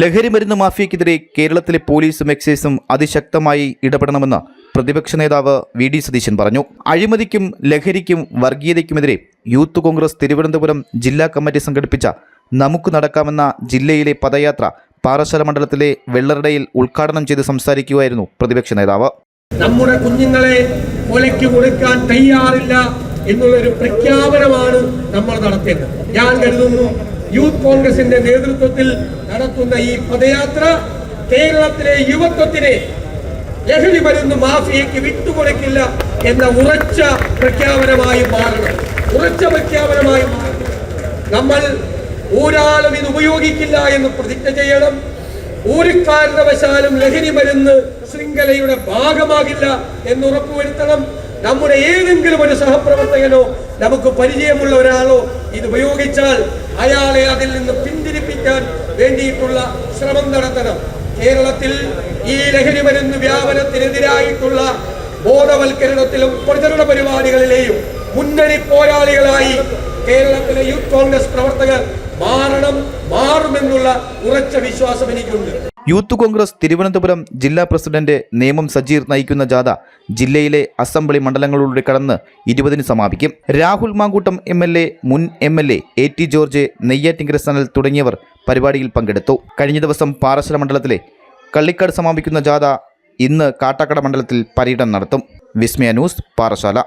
ലഹരിമരുന്ന് മാഫിയക്കെതിരെ കേരളത്തിലെ പോലീസും എക്സൈസും അതിശക്തമായി ഇടപെടണമെന്ന് പ്രതിപക്ഷ നേതാവ് വി ഡി സതീശൻ പറഞ്ഞു. അഴിമതിക്കും ലഹരിക്കും വർഗീയതയ്ക്കുമെതിരെ യൂത്ത് കോൺഗ്രസ് തിരുവനന്തപുരം ജില്ലാ കമ്മിറ്റി സംഘടിപ്പിച്ച നമുക്ക് നടക്കാമെന്ന ജില്ലയിലെ പദയാത്ര പാറശാല മണ്ഡലത്തിലെ വെള്ളറടയിൽ ഉദ്ഘാടനം ചെയ്ത് സംസാരിക്കുകയായിരുന്നു പ്രതിപക്ഷ നേതാവ്. നമ്മുടെ കുഞ്ഞുങ്ങളെ കൊലയ്ക്ക് കൊടുക്കാൻ തയ്യാറില്ല എന്നുള്ളൊരു പ്രഖ്യാപനമാണ് നമ്മൾ നടത്തേണ്ടത് ഞാൻ കരുതുന്നു യൂത്ത് കോൺഗ്രസിന്റെ നേതൃത്വത്തിൽ നടത്തുന്ന ഈ പദയാത്ര കേരളത്തിലെ യുവത്വത്തിനെ ലഹരി മരുന്ന് മാഫിയയ്ക്ക് വിട്ടുകൊടുക്കില്ല എന്ന ഉറച്ച പ്രഖ്യാപനമായി മാറണം. ഉറച്ച പ്രഖ്യാപനമായി മാറണം. നമ്മൾ ഒരാളും ഇത് ഉപയോഗിക്കില്ല എന്ന് പ്രതിജ്ഞ ചെയ്യണം. ഒരു കാരണവശാലും ലഹരി മരുന്ന് ശൃംഖലയുടെ ഭാഗമാകില്ല എന്ന് ഉറപ്പുവരുത്തണം. നമ്മുടെ ഏതെങ്കിലും ഒരു സഹപ്രവർത്തകനോ നമുക്ക് പരിചയമുള്ള ഒരാളോ ഇത് ഉപയോഗിച്ചാൽ അയാളെ അതിൽ നിന്ന് പിന്തിരിപ്പിക്കാൻ വേണ്ടിയിട്ടുള്ള ശ്രമം നടത്തണം. കേരളത്തിൽ ഈ ലഹരി മരുന്ന് വ്യാപനത്തിനെതിരായിട്ടുള്ള ബോധവൽക്കരണത്തിലും പ്രചരണ പരിപാടികളിലെയും മുന്നണി പോരാളികളായി കേരളത്തിലെ യൂത്ത് കോൺഗ്രസ് പ്രവർത്തകർ മാറണം മാറുമെന്നുള്ള ഉറച്ച വിശ്വാസം എനിക്കുണ്ട്. യൂത്ത് കോൺഗ്രസ് തിരുവനന്തപുരം ജില്ലാ പ്രസിഡന്റ് നേമം സജീർ നയിക്കുന്ന ജാഥ ജില്ലയിലെ അസംബ്ലി മണ്ഡലങ്ങളിലൂടെ കടന്ന് ഇരുപതിന് സമാപിക്കും. Rahul Mankoottam M L A മുൻ M L A A T George Neyyattinkara Sanal തുടങ്ങിയവർ പരിപാടിയിൽ പങ്കെടുത്തു. കഴിഞ്ഞ ദിവസം പാറശ്ശല മണ്ഡലത്തിലെ കള്ളിക്കാട് സമാപിക്കുന്ന ജാഥ ഇന്ന് കാട്ടാക്കട മണ്ഡലത്തിൽ പര്യടനം നടത്തും. വിസ്മയ ന്യൂസ് പാറശാല